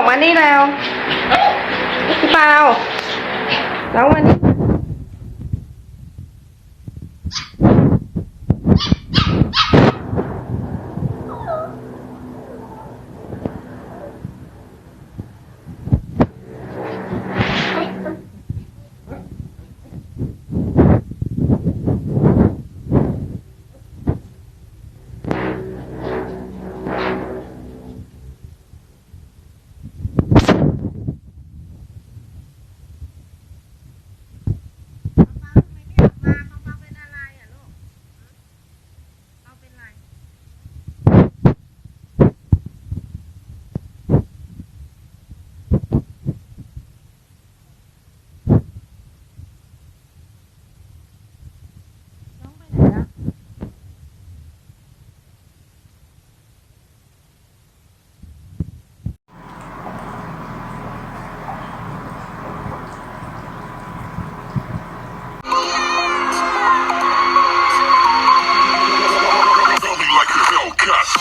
ออกมานี่แล้วพี่เปาแล้ววันนี้